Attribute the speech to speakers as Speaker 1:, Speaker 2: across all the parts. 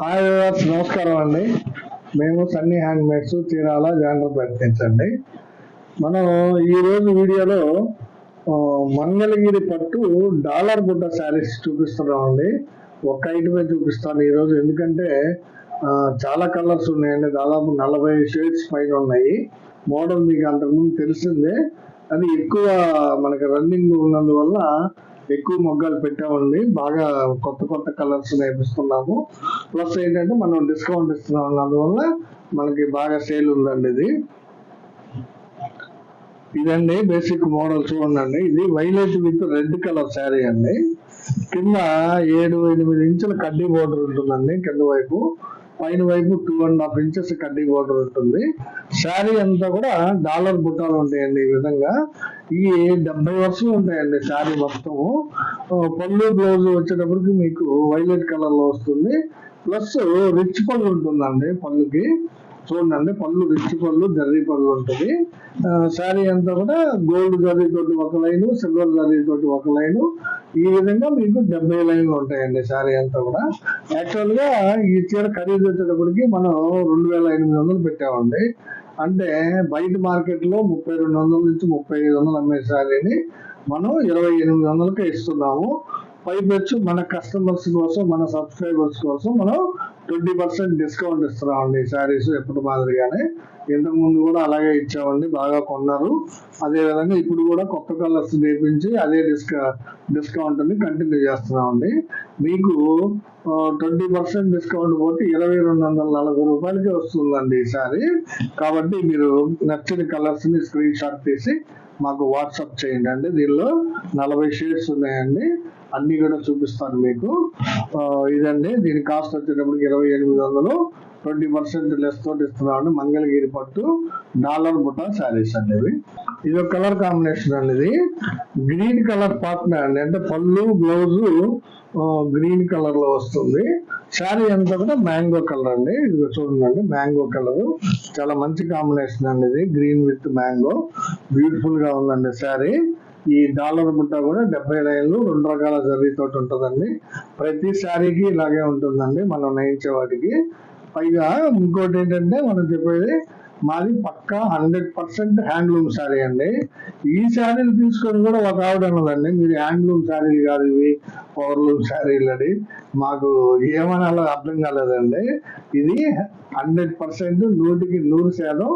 Speaker 1: Hi viewers నమస్కారం అండి. మేము Sunny hand maids Chirala Jandra ప్రయత్నించండి మనం ఈరోజు వీడియోలో మంగళగిరి పట్టు డాలర్ గుడ్డ శారీస్ చూపిస్తున్నామండి. ఒక్క ఐటమే చూపిస్తాను ఈరోజు ఎందుకంటే చాలా కలర్స్ ఉన్నాయండి. దాదాపు నలభై షేడ్స్ పైన ఉన్నాయి. మోడల్ మీకు అంతకుముందు తెలిసిందే. అది ఎక్కువ మనకి రన్నింగ్ ఉన్నందువల్ల ఎక్కువ మొగ్గలు పెట్టామండి బాగా కొత్త కొత్త కలర్స్ నేర్పిస్తున్నాము. ప్లస్ ఏంటంటే మనం డిస్కౌంట్ ఇస్తున్నాం అందువల్ల మనకి బాగా సేల్ ఉందండి ఇది. ఇదండి బేసిక్ మోడల్ చూడండి ఇది violet with red colour sari అండి. కింద ఏడు ఎనిమిది ఇంచుల కడ్డీ బోర్డర్ ఉంటుందండి కింద వైపు. పైన వైపు టూ అండ్ హాఫ్ ఇంచెస్ కడ్డీ బోర్డర్ ఉంటుంది. శారీ అంతా కూడా డాలర్ బుట్టాలు ఉంటాయండి ఈ విధంగా. ఈ డెబ్బై వర్షాలు ఉంటాయండి శారీ మొత్తము. పళ్ళు బ్లౌజ్ వచ్చేటప్పటికి మీకు వైలెట్ కలర్లో వస్తుంది. ప్లస్ రిచ్ పళ్ళు ఉంటుందండి పళ్ళుకి. చూడండి పళ్ళు రిచ్ పళ్ళు జర్రీ పళ్ళు ఉంటుంది. శారీ అంతా కూడా గోల్డ్ జర్రీ తోటి ఒక లైను సిల్వర్ జర్రీ తోటి ఒక లైను. ఈ విధంగా మీకు డెబ్బై లైన్లు ఉంటాయండి శారీ అంతా కూడా. యాక్చువల్గా ఈ చీర ఖరీదు వచ్చేటప్పటికి మనం రెండు వేల ఎనిమిది వందలు పెట్టామండి. అంటే బయట మార్కెట్లో ముప్పై రెండు వందల నుంచి ముప్పై ఐదు వందలు అమ్మే శారీని మనం ఇరవై ఎనిమిది వందలకే ఇస్తున్నాము. పైపెచ్చు మన కస్టమర్స్ కోసం మన సబ్స్క్రైబర్స్ కోసం మనం ట్వంటీ పర్సెంట్ డిస్కౌంట్ ఇస్తున్నామండి శారీస్ ఎప్పుడు మాదిరిగానే. ఇంతకుముందు కూడా అలాగే ఇచ్చామండి బాగా కొన్నారు. అదేవిధంగా ఇప్పుడు కూడా కొత్త కలర్స్ నేర్పించి అదే డిస్క డిస్కౌంట్ని కంటిన్యూ చేస్తున్నామండి. మీకు ట్వంటీ పర్సెంట్ డిస్కౌంట్ పోతే ఇరవై రెండు వందల నలభై రూపాయలకి వస్తుందండి ఈ కాబట్టి మీరు నచ్చిన కలర్స్ని స్క్రీన్ షాట్ తీసి మాకు వాట్సాప్ చేయండి అండి. దీనిలో నలభై షేడ్స్ ఉన్నాయండి. అన్ని కూడా చూపిస్తాను మీకు. ఆ, ఇదండి. దీని కాస్ట్ వచ్చేటప్పటికి ఇరవై ఎనిమిది వందలు. ట్వంటీ పర్సెంట్ లెస్ తోటి ఇస్తున్నామండి మంగళగిరి పట్టు. డాలర్ బుట్ట శారీస్ అండి ఇవి. ఇది ఒక కలర్ కాంబినేషన్ అనేది గ్రీన్ కలర్ పార్ట్నర్ అండి. అంటే పళ్ళు బ్లౌజ్ గ్రీన్ కలర్లో వస్తుంది. శారీ అంతా కూడా మ్యాంగో కలర్ అండి. ఇది చూడండి మ్యాంగో కలర్. చాలా మంచి కాంబినేషన్ అండి ఇది. Green with mango. బ్యూటిఫుల్గా ఉందండి శారీ. ఈ డాలర్ ముట్ట కూడా డెబ్బై లైన్లు రెండు రకాల జరీతోటి ఉంటుందండి. ప్రతిసారీకి ఇలాగే ఉంటుందండి మనం నేయించే వాటికి. పైగా ఇంకోటి ఏంటంటే మనం చెప్పేది మాది పక్కా హండ్రెడ్ పర్సెంట్ హ్యాండ్లూమ్ శారీ అండి. ఈ శారీలు తీసుకొని కూడా ఒక ఆవిడ అన్నదండి మీరు హ్యాండ్లూమ్ శారీలు కాదు ఇవి పవర్లూమ్ శారీలు అని మాకు ఏమనాలో అర్థం కాలేదండి. ఇది హండ్రెడ్ పర్సెంట్ నూటికి నూరు శాతం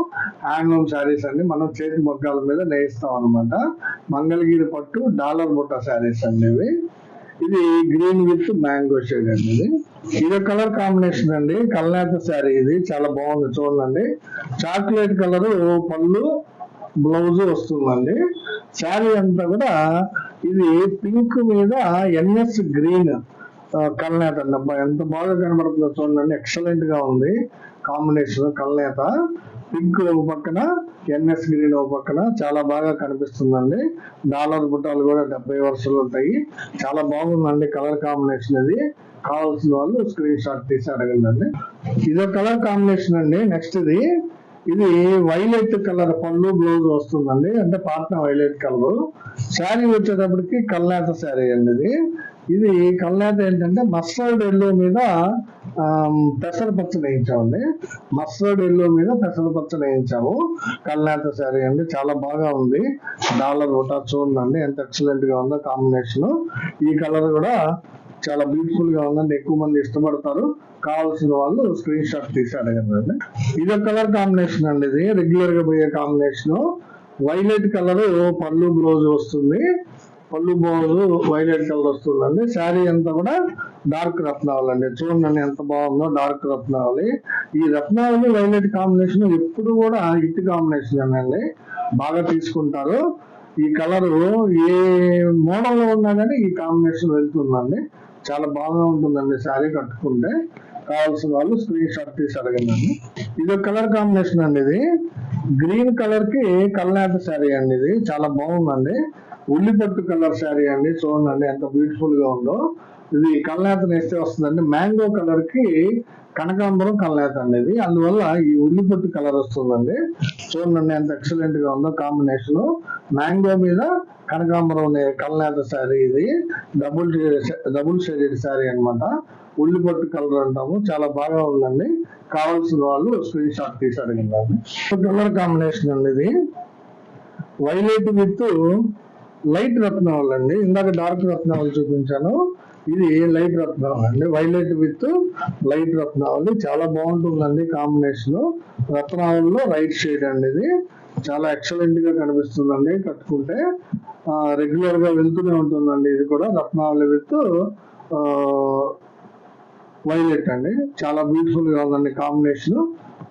Speaker 1: హ్యాండ్లూమ్ శారీస్ అండి. మనం చేతి మొగ్గాల మీద నేయిస్తాం అనమాట మంగళగిరి పట్టు డాలర్ బుట్ట శారీస్ అండి ఇవి. ఇది గ్రీన్ విత్ మ్యాంగో షేడ్ అండి. ఇది కలర్ కాంబినేషన్ అండి. కల్నేత శారీ ఇది. చాలా బాగుంది చూడండి. చాక్లెట్ కలర్ పళ్ళు బ్లౌజ్ వస్తుందండి. శారీ అంతా కూడా ఇది పింక్ మీద ఎన్ఎస్ గ్రీన్ కల్నేత అండి. ఎంత బాగా కనబడుతుందో చూడండి. ఎక్సలెంట్గా ఉంది. కాంబినేషన్ కల్నేత. పింక్ ఒక పక్కన ఎన్ఎస్ గ్రీన్ ఒక పక్కన చాలా బాగా కనిపిస్తుందండి. డాలర్ బుట్టాలు కూడా డెబ్బై వరుసలు ఉంటాయి. చాలా బాగుందండి కలర్ కాంబినేషన్ ఇది కావాల్సిన వాళ్ళు స్క్రీన్ షాట్ తీసి అడగండి ఇదో కలర్ కాంబినేషన్ అండి. నెక్స్ట్ ఇది. ఇది వైలెట్ కలర్ పళ్ళు బ్లౌజ్ వస్తుందండి. అంటే పాట్నా వైలెట్ కలర్ శారీ వచ్చేటప్పటికి కల్నేత శారీ అండి ఇది. ఇది కల్నేత ఏంటంటే మస్టర్డ్ ఎల్లో మీద పెసర పెసరపచ్చ వేయించామండి. మస్టర్డ్ ఎల్లో మీద పెసరపచ్చ వేయించాము. కల్నేత శారీ అండి చాలా బాగా ఉంది. డాలర్ ఒకటా చూడండి ఎంత ఎక్సలెంట్గా ఉందో కాంబినేషన్. ఈ కలర్ కూడా చాలా బ్యూటిఫుల్గా ఉందండి ఎక్కువ మంది ఇష్టపడతారు. కావాల్సిన వాళ్ళు స్క్రీన్ షాట్ తీసి అడగండి. ఇది కలర్ కాంబినేషన్ అండి ఇది రెగ్యులర్గా పోయే కాంబినేషన్. వైలెట్ కలర్ పళ్ళు బ్లౌజ్ వస్తుంది. పళ్ళు బ్లౌజ్ వైలెట్ కలర్ వస్తుందండి. శారీ అంతా కూడా డార్క్ రత్నావళి చూడండి ఎంత బాగుందో డార్క్ రత్నావళి. ఈ రత్నావళి వైలెట్ కాంబినేషన్ ఎప్పుడు కూడా హిట్ కాంబినేషన్ అండి. బాగా తీసుకుంటారు. ఈ కలర్ ఏ మోడల్లో ఉన్నా కానీ ఈ కాంబినేషన్ వెళ్తుందండి. చాలా బాగా ఉంటుందండి శారీ కట్టుకుంటే. కావాల్సిన వాళ్ళు స్క్రీన్ షాట్ తీసి అడగండి ఇది కలర్ కాంబినేషన్ అండి ఇది. గ్రీన్ కలర్కి కల్నాట శారీ అండి ఇది? చాలా బాగుందండి. ఉల్లిపట్టు కలర్ శారీ అండి. చూడండి ఎంత బ్యూటిఫుల్గా ఉందో. ఇది కల్నాథ నేస్తే వస్తుందండి. మ్యాంగో కలర్కి కనకాంబరం కల్నేత అండి ఇది. అందువల్ల ఈ ఉల్లిపట్టు కలర్ వస్తుందండి. చూడండి ఎంత ఎక్సలెంట్గా ఉందో కాంబినేషన్ మ్యాంగో మీద కనకాంబరం కల్నేత శారీ ఇది. డబుల్ డబుల్ షేడెడ్ శారీ అన్నమాట. ఉల్లిపట్టు కలర్ అంటాము. చాలా బాగా ఉందండి. కావాల్సిన వాళ్ళు స్క్రీన్ షాట్ తీసి అడిగిందండి కలర్ కాంబినేషన్ అండి ఇది. వైలెట్ విత్ లైట్ రత్నావళి అండి. ఇందాక డార్క్ రత్నావళి చూపించాను. ఇది లైట్ రత్నావళి అండి. వైలెట్ విత్ లైట్ రత్నావళి చాలా బాగుంటుందండి కాంబినేషన్. రత్నావళిలో రైట్ షేడ్ అండి ఇది. చాలా ఎక్సలెంట్గా కనిపిస్తుందండి. కట్టుకుంటే రెగ్యులర్గా వెళ్తూనే ఉంటుందండి. ఇది కూడా రత్నావళి విత్ వైలెట్ అండి. చాలా బ్యూటిఫుల్గా ఉందండి కాంబినేషన్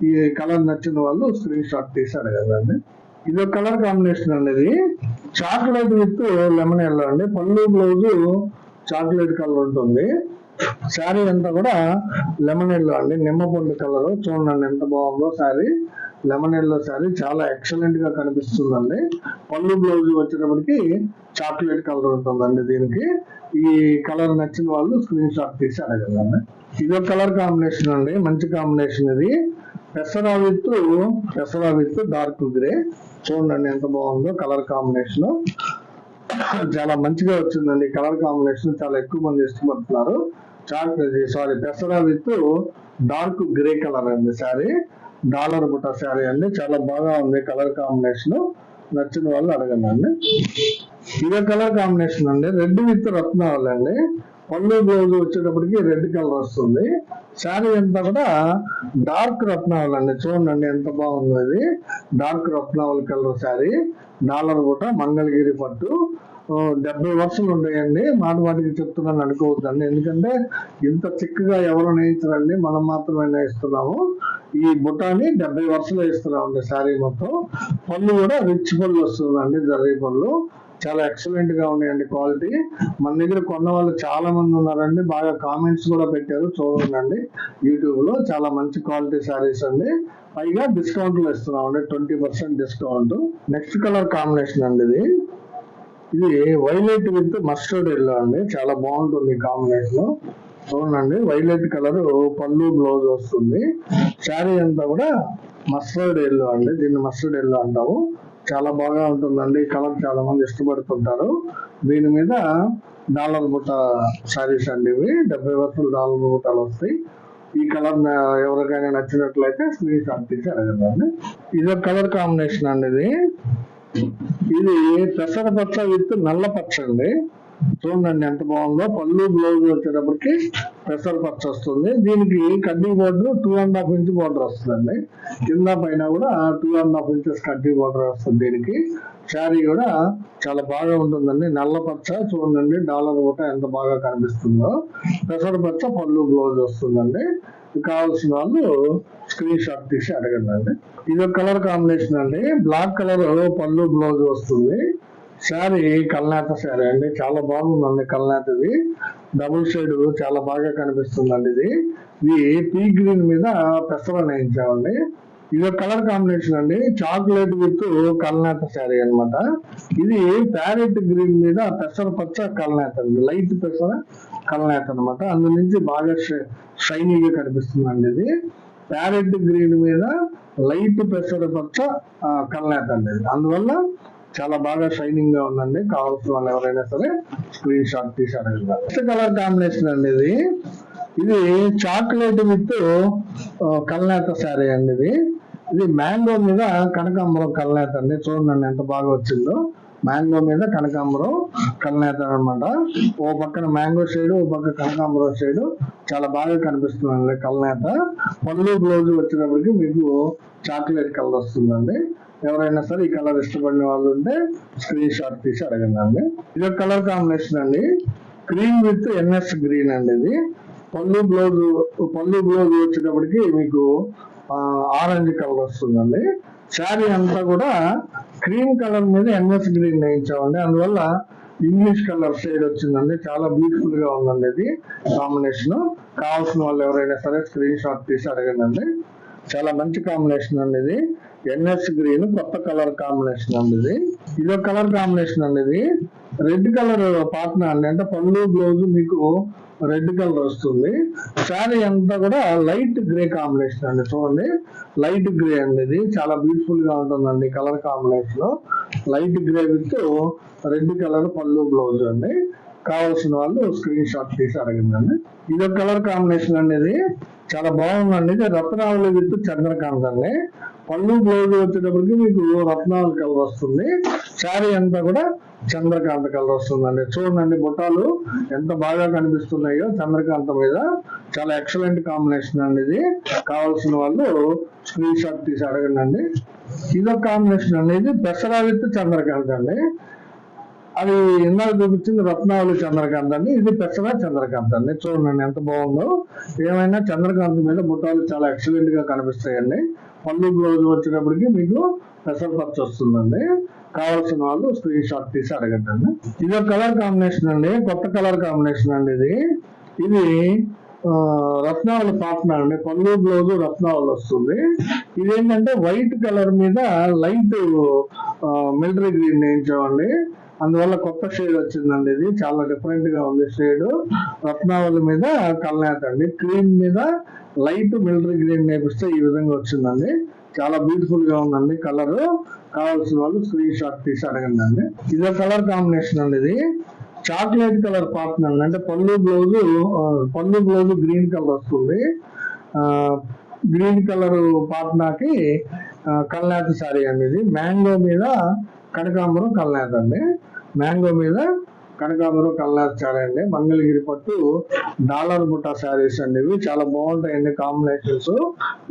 Speaker 1: ఈ కలర్ నచ్చిన వాళ్ళు స్క్రీన్ షాట్ తీసి అడగదండి ఇది ఒక కలర్ కాంబినేషన్ అండి ఇది. చాక్లెట్ విత్ లెమన్ ఎల్లో అండి. పళ్ళు బ్లౌజ్ చాక్లెట్ కలర్ ఉంటుంది. శారీ అంతా కూడా లెమన్ ఎల్లో అండి. నిమ్మ పండు కలర్ చూడండి ఎంత బాగుందో శారీ లెమన్ ఎల్లో శారీ చాలా ఎక్సలెంట్గా కనిపిస్తుందండి. పళ్ళు బ్లౌజ్ వచ్చేటప్పటికి చాక్లెట్ కలర్ ఉంటుందండి దీనికి. ఈ కలర్ నచ్చిన వాళ్ళు స్క్రీన్ షాట్ తీసి అడగలండి ఇది ఒక కలర్ కాంబినేషన్ అండి మంచి కాంబినేషన్ ఇది. పెసరా విత్ పెసరా విత్ డార్క్ గ్రే చూడండి ఎంత బాగుందో కలర్ కాంబినేషన్ చాలా మంచిగా వచ్చిందండి కలర్ కాంబినేషన్ చాలా ఎక్కువ మంది ఇష్టపడుతున్నారు. చాక్ సారీ పెసరా విత్ డార్క్ గ్రే కలర్ అండి సారీ డాలర్ బుట్ట శారీ అండి. చాలా బాగా ఉంది. Colour combination. నచ్చిన వాళ్ళు అడగండి అండి. ఇదే కలర్ కాంబినేషన్ అండి. రెడ్ విత్ రత్నావళి అండి. పళ్ళు బ్లౌజ్ వచ్చేటప్పటికి రెడ్ కలర్ వస్తుంది. శారీ అంతా కూడా డార్క్ రత్నావళి అండి చూడండి ఎంత బాగుందో అది డార్క్ రత్నావళి కలర్ శారీ. డాలర్ బుట్ట మంగళగిరి పట్టు. డెబ్బై వర్షాలు ఉన్నాయండి. మాట మాటికి చెప్తున్నాను అనుకోవద్దండి. ఎందుకంటే ఇంత చిక్కగా ఎవరు నేయించరండి. మనం మాత్రమే నేయిస్తున్నాము. ఈ బుటాని డెబ్బై వర్షాలు వేస్తున్నామండి శారీ మొత్తం. పళ్ళు కూడా రిచ్ పళ్ళు వస్తుందండి జర్రీ పళ్ళు. చాలా ఎక్సలెంట్గా ఉన్నాయండి క్వాలిటీ మన దగ్గర కొన్న వాళ్ళు చాలా మంది ఉన్నారండి. బాగా కామెంట్స్ కూడా పెట్టారు. చూడండి యూట్యూబ్లో చాలా మంచి క్వాలిటీ శారీస్ అండి. పైగా డిస్కౌంట్లో ఇస్తున్నాం అండి twenty percent discount next colour combination అండి ఇది. ఇది వైలెట్ విత్ మస్టర్డ్ ఎల్లో అండి. చాలా బాగుంటుంది కాంబినేషన్ చూడండి వైలెట్ కలర్ పళ్ళు బ్లౌజ్ వస్తుంది. శారీ అంతా కూడా మస్టర్డ్ ఎల్లో అండి. దీన్ని మస్టర్డ్ ఎల్లో అంటాము. చాలా బాగా ఉంటుందండి. కలర్ చాలా మంది ఇష్టపడుతుంటారు. దీని మీద డాలర్ బుట్ట శారీస్ అండి ఇవి. డెబ్బై వస్తువులు డాలర్ బుట్టాలు వస్తాయి. ఈ కలర్ ఎవరికైనా నచ్చినట్లయితే స్క్రీన్ షాట్ తీసి అడగండి. ఇది ఒక కలర్ కాంబినేషన్ అండి ఇది. ఇది పెసర పచ్చ విత్ నల్ల పచ్చ అండి. చూడండి ఎంత బాగుందో. పళ్ళు బ్లౌజ్ వచ్చేటప్పటికి పెసర పచ్చ వస్తుంది. దీనికి కడ్డీ border two and half inch border వస్తుందండి. కింద పైన కూడా టూ అండ్ హాఫ్ ఇంచెస్ కడ్డీ బోర్డర్ వస్తుంది దీనికి. శారీ కూడా చాలా బాగా ఉంటుందండి. నల్ల పచ్చ చూడండి డాలర్ కూడా ఎంత బాగా కనిపిస్తుందో. పెసర పచ్చ పళ్ళు బ్లౌజ్ వస్తుందండి. కావాల్సిన వాళ్ళు స్క్రీన్ షాట్ తీసి అడగండి అండి. ఇది ఒక కలర్ కాంబినేషన్ అండి. బ్లాక్ కలర్ పళ్ళు బ్లౌజ్ వస్తుంది. శారీ కల్నాత శారీ అండి. చాలా బాగుందండి కల్నాతది డబుల్ షేడ్ చాలా బాగా కనిపిస్తుందండి ఇది. ఇది పీ గ్రీన్ మీద పెసర నేయించామండి. ఇది ఒక కలర్ కాంబినేషన్ అండి. చాక్లెట్ విత్ కల్నాత శారీ అన్నమాట. ఇది ప్యారెట్ గ్రీన్ మీద పెసర పచ్చ కల్నాత అండి. లైట్ పెసర కల్నాత అన్నమాట. అందు నుంచి బాగా షైనీగా కనిపిస్తుందండి ఇది. ప్యారెట్ గ్రీన్ మీద లైట్ పెసర పచ్చ ఆ, కల్నాత అండి ఇది. అందువల్ల చాలా బాగా షైనింగ్గా ఉందండి. కావాల్సిన వాళ్ళు ఎవరైనా సరే స్క్రీన్ షాట్ తీసి అడగండి కలర్ కాంబినేషన్ అండి ఇది ఇది చాక్లెట్ విత్ కల్నేత శారీ అండి ఇది. ఇది మ్యాంగో మీద కనకాంబరం కల్నేత అండి. చూడండి ఎంత బాగా వచ్చిందో. మ్యాంగో మీద కనకాంబరం కల్నేత అన్నమాట. ఓ పక్కన మ్యాంగో షేడ్ ఓ పక్క కనకాంబరం షేడ్ చాలా బాగా కనిపిస్తుందండి కల్నేత. పళ్ళు బ్లౌజ్ వచ్చినప్పటికీ మీకు చాక్లెట్ కలర్ వస్తుందండి. ఎవరైనా సరే ఈ కలర్ ఇష్టపడిన వాళ్ళు ఉంటే స్క్రీన్ షాట్ తీసి అడగండి. ఇది ఒక కలర్ కాంబినేషన్ అండి. క్రీమ్ విత్ ఎన్ఎస్ గ్రీన్ అండి ఇది. పళ్ళు బ్లౌజ్ పళ్ళు బ్లౌజ్ వచ్చేటప్పటికి మీకు ఆరెంజ్ కలర్ వస్తుందండి. శారీ అంతా కూడా క్రీమ్ కలర్ మీద ఎన్ఎస్ గ్రీన్ వేయించామండి. అందువల్ల ఇంగ్లీష్ కలర్ షేడ్ వచ్చిందండి. చాలా బ్యూటిఫుల్గా ఉందండి ఇది కాంబినేషన్. కావాల్సిన వాళ్ళు ఎవరైనా సరే స్క్రీన్ షాట్ తీసి అడగండి. చాలా మంచి కాంబినేషన్ అండి ఇది. ఎన్ఎస్ గ్రీన్ కొత్త కలర్ కాంబినేషన్ అండి ఇది ఇదో కలర్ కాంబినేషన్ అండి ఇది రెడ్ కలర్ పార్ట్నర్ అండి. అంటే పళ్ళు బ్లౌజ్ మీకు రెడ్ కలర్ వస్తుంది. శారీ అంతా కూడా లైట్ గ్రే కాంబినేషన్ అండి. చూడండి. లైట్ గ్రే అండి ఇది చాలా బ్యూటిఫుల్గా ఉంటుందండి colour combination. Light grey with red colour పళ్ళు బ్లౌజ్ అండి. కావాల్సిన వాళ్ళు స్క్రీన్ షాట్ తీసి అడిగిందండి ఇది కలర్ కాంబినేషన్ అనేది చాలా బాగుందండి. ఇది రత్నావళి విత్ చంద్రకాంత్ అండి. పళ్ళు బ్లౌజ్ వచ్చేటప్పటికి మీకు రత్నాలు కలర్ వస్తుంది. శారీ అంతా కూడా చంద్రకాంత కలర్ వస్తుందండి. చూడండి బుట్టాలు ఎంత బాగా కనిపిస్తున్నాయో చంద్రకాంత మీద. చాలా ఎక్సలెంట్ కాంబినేషన్ అండి ఇది. కావాల్సిన వాళ్ళు స్క్రీన్ షాట్ తీసి అడగండి. ఇదొక కాంబినేషన్ అనేది పెసరా విత్ చంద్రకాంత్ అండి. అది ఇందాక చూపించింది? రత్నావళి చంద్రకాంతాన్ని అండి. ఇది పెసరా చంద్రకాంతాన్ని అండి. చూడండి ఎంత బాగుందో. ఏమైనా చంద్రకాంత్ మీద బుట్టాలు చాలా ఎక్సలెంట్గా కనిపిస్తాయండి. పళ్ళు బ్లౌజ్ వచ్చేటప్పటికి మీకు పెసర పచ్చ వస్తుందండి. కావాల్సిన వాళ్ళు స్క్రీన్ షాట్ తీసి అడగండి. ఇది ఒక కలర్ కాంబినేషన్ అండి. కొత్త కలర్ కాంబినేషన్ అండి ఇది. ఇది రత్నావళి పాట్నా అండి. పళ్ళు బ్లౌజ్ రత్నావళి వస్తుంది. ఇదేంటంటే వైట్ కలర్ మీద లైట్ మిలిటరీ గ్రీన్ వేయించామండి. అందువల్ల కొత్త షేడ్ వచ్చిందండి ఇది. చాలా డిఫరెంట్గా ఉంది షేడ్ రత్నావళి మీద కల్నేత అండి. క్రీమ్ మీద లైట్ మిలిటరీ గ్రీన్ నేపిస్తే ఈ విధంగా వచ్చిందండి. చాలా బ్యూటిఫుల్గా ఉందండి కలర్ కావాల్సిన వాళ్ళు స్క్రీన్ షాట్ తీసి అడగండి అండి. ఇదో కలర్ కాంబినేషన్ అండి ఇది. చాక్లెట్ కలర్ పాటన్ అండి. అంటే పళ్ళు బ్లౌజ్ పళ్ళు బ్లౌజ్ గ్రీన్ కలర్ వస్తుంది. గ్రీన్ కలర్ పాట్నాకి కల్నాథ శారీ అండి ఇది. మ్యాంగో మీద కనకాంబరం కల్నాథ్ అండి. మ్యాంగో మీద కనకాంబరం కల్నాథ్ శారీ అండి. మంగళగిరి పట్టు డాలర్ బుట్ట శారీస్ అండి ఇవి. చాలా బాగుంటాయండి కాంబినేషన్స్.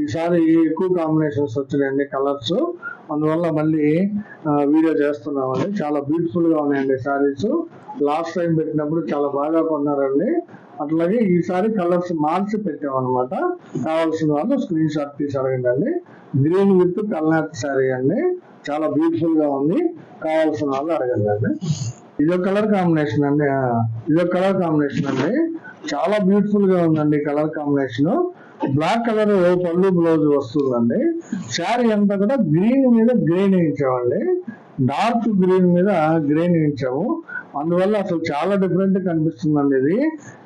Speaker 1: ఈసారి ఎక్కువ కాంబినేషన్స్ వచ్చినాయండి కలర్స్. అందువల్ల మళ్ళీ వీడియో చేస్తున్నామండి. చాలా బ్యూటిఫుల్గా ఉన్నాయండి శారీస్. లాస్ట్ టైం పెట్టినప్పుడు చాలా బాగా కొన్నారండి. అట్లాగే ఈసారి కలర్స్ మార్చి పెట్టామన్నమాట. కావాల్సిన వాళ్ళు స్క్రీన్ షాట్ తీసి అడగండి గ్రీన్ విత్ కల్నాథ్ శారీ అండి. చాలా బ్యూటిఫుల్గా ఉంది. కావాల్సిన వాళ్ళు అడగండి ఇదో కలర్ కాంబినేషన్ అండి. ఇదో కలర్ కాంబినేషన్ అండి. చాలా బ్యూటిఫుల్గా ఉందండి కలర్ కాంబినేషన్. బ్లాక్ కలర్ పళ్ళు బ్లౌజ్ వస్తుందండి. శారీ అంతా కూడా గ్రీన్ మీద గ్రీన్ వేయించామండి. డార్క్ గ్రీన్ మీద గ్రీన్ వేయించాము. అందువల్ల అసలు చాలా డిఫరెంట్ కనిపిస్తుందండి ఇది.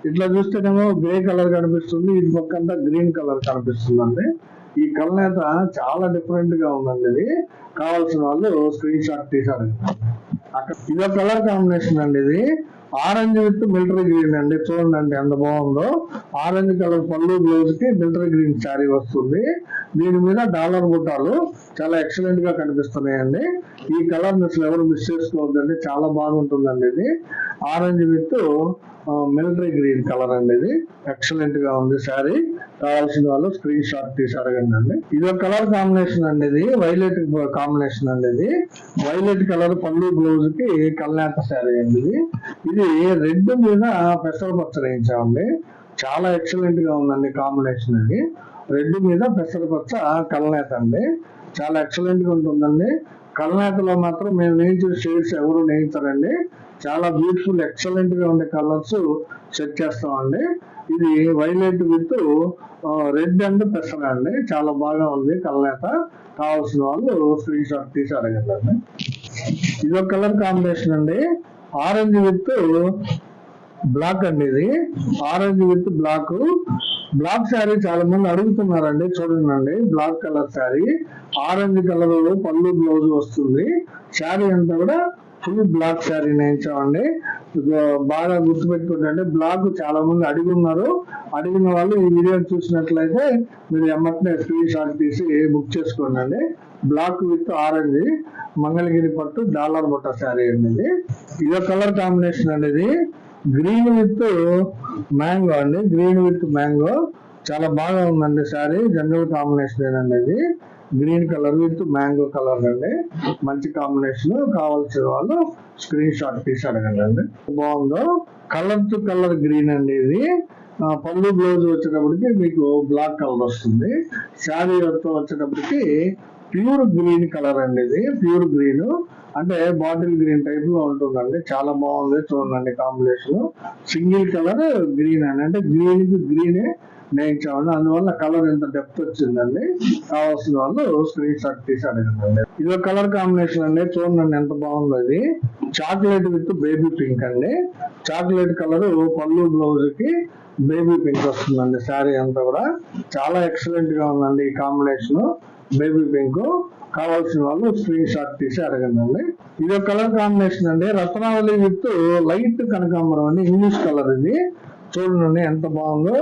Speaker 1: ఇట్లా చూస్తేనేమో గ్రే కలర్ కనిపిస్తుంది ఇది పక్కంతా గ్రీన్ కలర్ కనిపిస్తుందండి. ఈ కలనేత చాలా డిఫరెంట్గా ఉందండి ఇది. కావాల్సిన వాళ్ళు స్క్రీన్ షాట్ తీసారు అక్కడ ఇదో కలర్ కాంబినేషన్ అండి ఇది. ఆరెంజ్ విత్ మిలిటరీ గ్రీన్ అండి. చూడండి ఎంత బాగుందో. ఆరెంజ్ కలర్ పళ్ళు బ్లౌజ్కి మిలిటరీ గ్రీన్ శారీ వస్తుంది. దీని మీద డాలర్ బుట్టాలు చాలా ఎక్సలెంట్గా కనిపిస్తున్నాయండి. ఈ కలర్ అసలు ఎవరు మిస్ చేసుకోవద్దండి. చాలా బాగుంటుందండి ఇది. Orange with military green colour అండి ఇది. ఎక్సలెంట్గా ఉంది శారీ. కావాల్సిన వాళ్ళు స్క్రీన్ షాట్ తీసి అడగండి అండి. ఇది ఒక కలర్ కాంబినేషన్ అండి ఇది. వైలెట్ కాంబినేషన్ అండి ఇది. వైలెట్ కలర్ పళ్ళు బ్లౌజ్కి కల్నేత శారీ అండి ఇది. ఇది రెడ్ మీద పెసర పచ్చ వేయించామండి. చాలా ఎక్సలెంట్గా ఉందండి కాంబినేషన్ ఇది. రెడ్ మీద పెసర పచ్చ కల్నేత అండి. చాలా ఎక్సలెంట్గా ఉంటుందండి. కల్నేతలో మాత్రం మేము నేయించిన షేడ్స్ ఎవరు నేయించారండి. చాలా బ్యూటిఫుల్ ఎక్సలెంట్గా ఉండే కలర్స్ సెట్ చేస్తామండి. ఇది వైలెట్ విత్ రెడ్ అండ్ పెసర అండి. చాలా బాగా ఉంది కల్నేత కావాల్సిన వాళ్ళు స్క్రీన్ షాట్ తీసి అడగండి. ఇది ఒక కలర్ కాంబినేషన్ అండి. ఆరెంజ్ విత్ బ్లాక్ అండి ఇది. Orange with black. Black sari చాలా మంది అడుగుతున్నారండి చూడండి black colour sari orange colour పళ్ళు బ్లౌజ్ వస్తుంది. శారీ అంతా కూడా ఫుల్ బ్లాక్ శారీ నేర్చామండి బాగా గుర్తుపెట్టుకుంటే బ్లాక్ చాలా మంది అడిగి ఉన్నారు అడిగిన వాళ్ళు ఈ వీడియో చూసినట్లయితే మీరు ఎమ్మటనే స్క్రీన్ షాట్ తీసి బుక్ చేసుకోండి అండి బ్లాక్ విత్ ఆరెంజ్ మంగళగిరి పట్టు డాలర్ బుట్ట శారీ అండి ఇది. ఇదో కలర్ కాంబినేషన్ అండి ఇది. గ్రీన్ విత్ మ్యాంగో అండి. గ్రీన్ విత్ మ్యాంగో చాలా బాగా ఉందండి శారీ జనరల్ కాంబినేషన్ అండి ఇది. Green colour with mango colour అండి. మంచి కాంబినేషన్ కావాల్సిన వాళ్ళు స్క్రీన్ షాట్ తీసి అడగండి అండి బాగుందో? కలర్ టు కలర్ గ్రీన్ అండి ఇది. పళ్ళు బ్లౌజ్ వచ్చేటప్పటికి మీకు బ్లాక్ కలర్ వస్తుంది. శారీ వచ్చేటప్పటికి ప్యూర్ గ్రీన్ కలర్ అండి ఇది. Pure green. అంటే బాటిల్ గ్రీన్ టైప్లో ఉంటుందండి. చాలా బాగుంది చూడండి కాంబినేషన్. సింగిల్ కలర్ గ్రీన్ అండి. అంటే గ్రీన్కి గ్రీనే నేయించామండి. అందువల్ల కలర్ ఎంత డెప్త్ వచ్చిందండి. కావాల్సిన వాళ్ళు స్క్రీన్ షాట్ తీసి అడగండి. ఇది కలర్ కాంబినేషన్ అండి. చూడండి ఎంత బాగుందో ఇది. చాక్లెట్ విత్ బేబీ పింక్ అండి. చాక్లెట్ కలర్ పళ్ళు బ్లౌజ్కి బేబీ పింక్ వస్తుందండి. శారీ అంతా కూడా. చాలా ఎక్సలెంట్గా ఉందండి ఈ కాంబినేషన్. బేబీ పింక్ కావాల్సిన వాళ్ళు స్క్రీన్ షాట్ తీసి అడగండి ఇది ఒక కలర్ కాంబినేషన్ అండి. రత్నావళి విత్ లైట్ కనకాంబరం అండి. ఇంగ్లీష్ కలర్ ఇది. చూడండి ఎంత బాగుందో.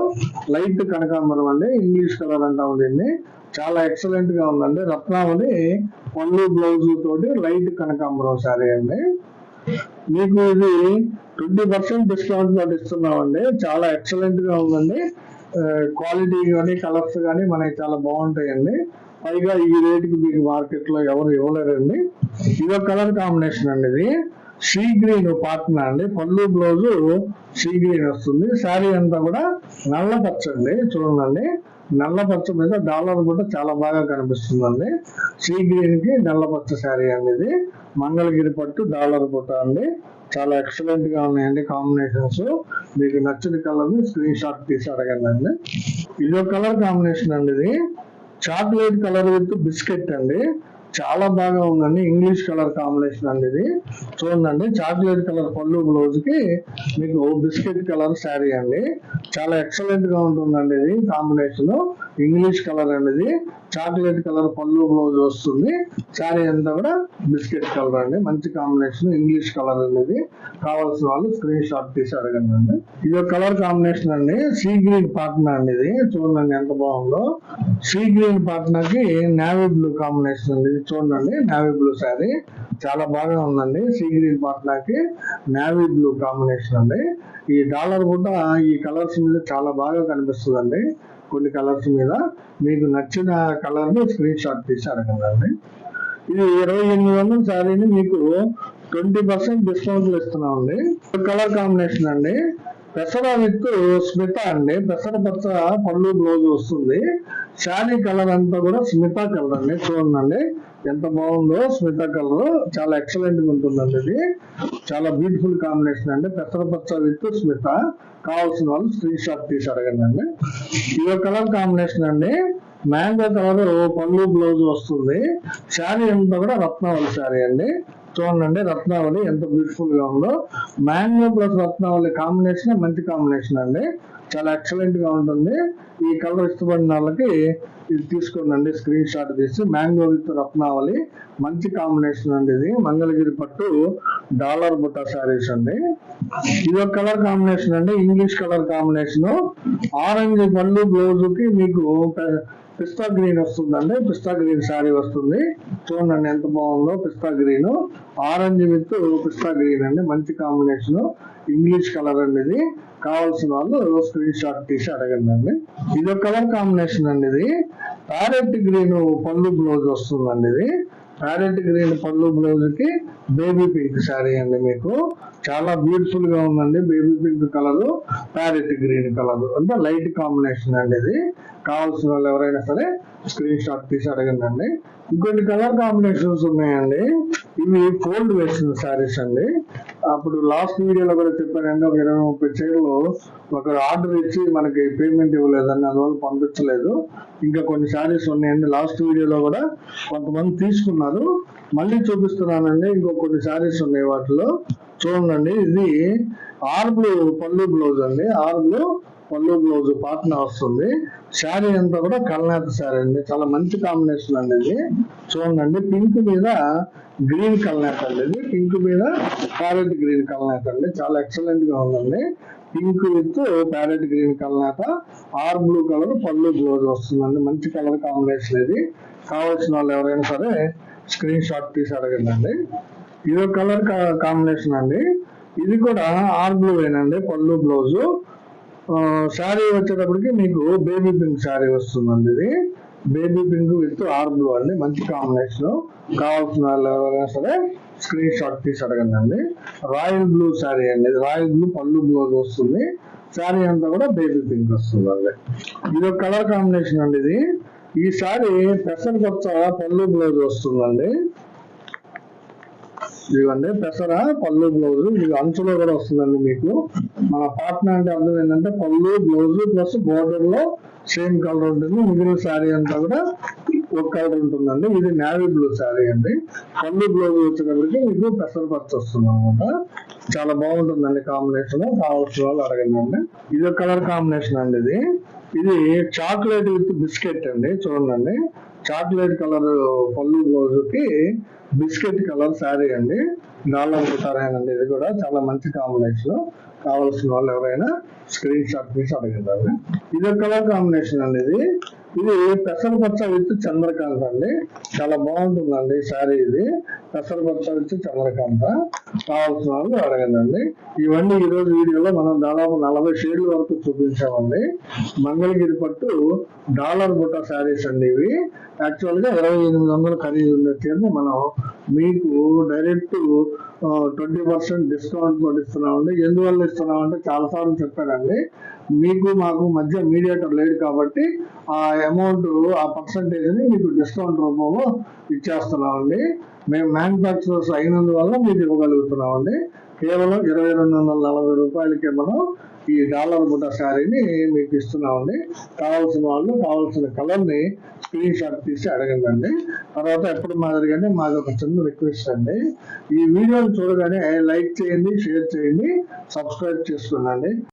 Speaker 1: లైట్ కనకాంబరం అండి. ఇంగ్లీష్ కలర్ అంటా ఉంది చాలా ఎక్సలెంట్గా ఉందండి. రత్నావళి పళ్ళు బ్లౌజ్ తోటి లైట్ కనకాంబరం శారీ అండి. మీకు ఇది ట్వంటీ పర్సెంట్ డిస్కౌంట్ తోటి ఇస్తున్నామండి. చాలా ఎక్సలెంట్గా ఉందండి. క్వాలిటీ కానీ కలర్స్ కానీ మనకి చాలా బాగుంటాయండి. పైగా ఈ రేటుకి మీకు మార్కెట్లో ఎవరు ఇవ్వలేరండి. ఇది కలర్ కాంబినేషన్ అండి ఇది. సీ గ్రీన్ పాటన అండి. పళ్ళు బ్లౌజు సీ గ్రీన్ వస్తుంది. శారీ అంతా కూడా నల్ల పచ్చ అండి. చూడండి. నల్ల పచ్చ మీద డాలర్ కూడా చాలా బాగా కనిపిస్తుందండి. సీ గ్రీన్కి నల్ల పచ్చ శారీ అనేది మంగళగిరి పట్టు డాలర్ బుట్ట అండి. చాలా ఎక్సలెంట్గా ఉన్నాయండి కాంబినేషన్స్. మీకు నచ్చిన కలర్ స్క్రీన్ షాట్ తీసి అడగండి అండి. ఇదో కలర్ కాంబినేషన్ అండి ఇది. చాక్లెట్ కలర్ విత్ బిస్కెట్ అండి. చాలా బాగా ఉందండి. ఇంగ్లీష్ కలర్ కాంబినేషన్ అండి ఇది. చూడండి చాక్లెట్ కలర్ పళ్ళు బ్లౌజ్కి మీకు బిస్కెట్ కలర్ శారీ అండి. చాలా ఎక్సలెంట్గా ఉంటుందండి ఇది కాంబినేషన్. ఇంగ్లీష్ కలర్ అనేది చాక్లెట్ కలర్ పళ్ళు బ్లౌజ్ వస్తుంది. శారీ అంతా కూడా బిస్కెట్ కలర్ అండి. మంచి కాంబినేషన్ ఇంగ్లీష్ కలర్ అనేది. కావాల్సిన వాళ్ళు స్క్రీన్ షాట్ తీసి అడగండి. అండి ఇది ఒక కలర్ కాంబినేషన్ అండి. సీ గ్రీన్ పాట్నా అండి ఇది. చూడండి ఎంత బాగుందో. సీ గ్రీన్ పాట్నాకి నావీ బ్లూ కాంబినేషన్ అండి. ఇది చూడండి నావీ బ్లూ శారీ. చాలా బాగా ఉందండి. సీ గ్రీన్ పాట్నాకి నావీ బ్లూ కాంబినేషన్ అండి. ఈ డాలర్ కూడా ఈ కలర్స్ మీద చాలా బాగా కనిపిస్తుందండి. కొన్ని కలర్స్ మీద మీకు నచ్చిన కలర్ని స్క్రీన్ షాట్ తీసి అడగండి ఇది ఇరవై ఎనిమిది వందల శారీని మీకు ట్వంటీ పర్సెంట్ డిస్కౌంట్ ఇస్తున్నామండి కలర్ కాంబినేషన్ అండి. పెసర విత్ స్మిత అండి. పెసర పచ్చ పళ్ళు బ్లౌజ్ వస్తుంది. శారీ కలర్ అంతా కూడా స్మిత కలర్ అండి. చూడండి ఎంత బాగుందో స్మిత కలర్. చాలా ఎక్సలెంట్గా ఉంటుందండి ఇది. చాలా బ్యూటిఫుల్ కాంబినేషన్ అండి. పెసరపచ్చ విత్ స్మిత. కావాల్సిన వాళ్ళు స్క్రీన్ షాట్ తీసి అడగండి ఈ కలర్ కాంబినేషన్ అండి. మ్యాంగో కలర్ పళ్ళు బ్లౌజ్ వస్తుంది. శారీ అంతా కూడా రత్నావళి శారీ అండి. చూడండి రత్నావళి ఎంత బ్యూటిఫుల్గా ఉందో. మ్యాంగో ప్లస్ రత్నావళి కాంబినేషన్ మంచి కాంబినేషన్ అండి. చాలా ఎక్సలెంట్గా ఉంటుంది. ఈ కలర్ ఇష్టపడిన వాళ్ళకి ఇది తీసుకోండి స్క్రీన్ షాట్ తీసి మ్యాంగో విత్ రత్నావళి మంచి కాంబినేషన్ అండి ఇది. మంగళగిరి పట్టు డాలర్ బుట్ట శారీస్ అండి. ఇది ఒక కలర్ కాంబినేషన్ అండి ఇంగ్లీష్ కలర్ కాంబినేషన్ ఆరెంజ్ పళ్ళు బ్లౌజ్కి మీకు పిస్తా గ్రీన్ వస్తుందండి. పిస్తా గ్రీన్ శారీ వస్తుంది. చూడండి ఎంత బాగుందో pista green. Orange with pista green అండి. మంచి కాంబినేషన్. ఇంగ్లీష్ కలర్ అండి ఇది. కావాల్సిన వాళ్ళు స్క్రీన్ షాట్ తీసి అడగండి అండి. ఇది ఒక కలర్ కాంబినేషన్ అండి ఇది. ప్యారెట్ గ్రీన్ పళ్ళు బ్లౌజ్ వస్తుందండి ఇది. ప్యారెట్ గ్రీన్ పళ్ళు బ్లౌజ్కి బేబీ పింక్ శారీ అండి మీకు. చాలా బ్యూటిఫుల్గా ఉందండి. Baby pink colour parrot green colour. అంటే లైట్ కాంబినేషన్ అండి ఇది. కావాల్సిన వాళ్ళు ఎవరైనా సరే స్క్రీన్ షాట్ తీసి అడగండి అండి ఇంకొన్ని కలర్ కాంబినేషన్స్ ఉన్నాయండి. ఇవి ఫోల్డ్ వేసిన శారీస్ అండి. అప్పుడు లాస్ట్ వీడియోలో కూడా చెప్పానండి ఒక ఇరవై ముప్పై చీరలు ఒక ఆర్డర్ ఇచ్చి మనకి పేమెంట్ ఇవ్వలేదండి అందువల్ల పంపించలేదు. ఇంకా కొన్ని శారీస్ ఉన్నాయండి. లాస్ట్ వీడియోలో కూడా కొంతమంది తీసుకున్నారు. మళ్ళీ చూపిస్తున్నానండి ఇంకో కొన్ని శారీస్ ఉన్నాయి వాటిలో. చూడండి ఇది ఆర్ బ్లూ పళ్ళు బ్లౌజ్ అండి. ఆర్ బ్లూ పళ్ళు బ్లౌజ్ పాటన వస్తుంది. శారీ అంతా కూడా కల్నాథ్ శారీ అండి. చాలా మంచి కాంబినేషన్ అండి ఇది. చూడండి పింక్ మీద గ్రీన్ కల్నాథ్ అండి ఇది. పింక్ మీద ప్యారెట్ గ్రీన్ కల్నాథ్ అండి. చాలా ఎక్సలెంట్గా ఉందండి. పింక్ విత్ ప్యారెట్ గ్రీన్ కల్నాథ ఆర్ బ్లూ కలర్ పళ్ళు బ్లౌజ్ వస్తుందండి. మంచి కలర్ కాంబినేషన్ ఇది. కావాల్సిన వాళ్ళు ఎవరైనా సరే స్క్రీన్ షాట్ తీసి అడగండి అండి. ఇది కలర్ కాంబినేషన్ అండి. ఇది కూడా ఆర్ బ్లూ ఏనండి పళ్ళు బ్లౌజు. శారీ వచ్చేటప్పటికి మీకు బేబీ పింక్ శారీ వస్తుందండి ఇది. Baby pink with R blue అండి మంచి కాంబినేషన్. కావాల్సిన వాళ్ళు ఎవరైనా సరే స్క్రీన్ షాట్ తీసి అడగండి అండి రాయల్ బ్లూ శారీ అండి ఇది. రాయల్ బ్లూ పళ్ళు బ్లౌజ్ వస్తుంది. శారీ అంతా కూడా బేబీ పింక్ వస్తుంది అండి ఇది ఒక కలర్ కాంబినేషన్ అండి ఇది. ఈ శారీ పెసర కొత్త పళ్ళు బ్లౌజ్ వస్తుందండి. ఇదిగోండి పెసర పళ్ళు బ్లౌజ్. ఇది అంచులో కూడా వస్తుందండి మీకు. మన పాట్నా అంటే అర్థం ఏంటంటే పళ్ళు బ్లౌజ్ ప్లస్ బోర్డర్లో సేమ్ కలర్ ఉంటుంది. మిగిలిన శారీ అంతా కూడా ఒక కలర్ ఉంటుందండి. ఇది నేవీ బ్లూ శారీ అండి. పళ్ళు బ్లౌజ్ వచ్చేటప్పటికి మీకు పెసర పచ్చ వస్తుంది అనమాట చాలా బాగుంటుందండి కాంబినేషన్ కావాల్సిన వాళ్ళు అడగండి. ఇది కలర్ కాంబినేషన్ అండి ఇది. ఇది చాక్లెట్ విత్ బిస్కెట్ అండి చూడండి చాక్లెట్ కలర్ పళ్ళు బ్లౌజ్కి బిస్కెట్ కలర్ శారీ అండి డాలర్ అండి ఇది కూడా. చాలా మంచి కాంబినేషన్ కావాల్సిన వాళ్ళు ఎవరైనా స్క్రీన్ షాట్ తీసి అడగండి. ఇది కలర్ కాంబినేషన్ అండి ఇది. ఇది పెసరపచ్చ విత్ చంద్రకాంత అండి. చాలా బాగుంటుందండి శారీ ఇది. పెసరపచ్చ విత్ చంద్రకాంత. కావాల్సిన వాళ్ళు అడగండి ఇవన్నీ ఈ రోజు వీడియోలో మనం దాదాపు నలభై షేడ్ల వరకు చూపించామండి. మంగళగిరి పట్టు డాలర్ బుట్ట శారీస్ అండి ఇవి. యాక్చువల్గా ఇరవై ఎనిమిది వందలు ఖరీదు ఉండే చీరని మనం మీకు డైరెక్ట్ ట్వంటీ పర్సెంట్ డిస్కౌంట్ తోటి ఇస్తున్నామండి. ఎందువల్ల ఇస్తున్నామంటే చాలా సార్లు చెప్పానండి. మీకు మాకు మధ్య మీడియేటర్ లేడు కాబట్టి ఆ అమౌంట్ ఆ పర్సంటేజ్ని మీకు డిస్కౌంట్ రూపంలో ఇచ్చేస్తున్నామండి. మేము మ్యానుఫ్యాక్చరర్స్ అయినందువల్ల మీకు ఇవ్వగలుగుతున్నామండి. కేవలం ఇరవై రెండు వందల నలభై రూపాయలకే మనం ఈ డాలర్ బుట్ట శారీని మీకు ఇస్తున్నామండి. కావాల్సిన వాళ్ళు కావాల్సిన కలర్ని స్క్రీన్ షాట్ తీసి అడగండి తర్వాత ఎప్పుడు మాదిరిగానే మాది ఒక చిన్న రిక్వెస్ట్ అండి. ఈ వీడియోని చూడగానే లైక్ చేయండి షేర్ చేయండి సబ్స్క్రైబ్ చేసుకోండి.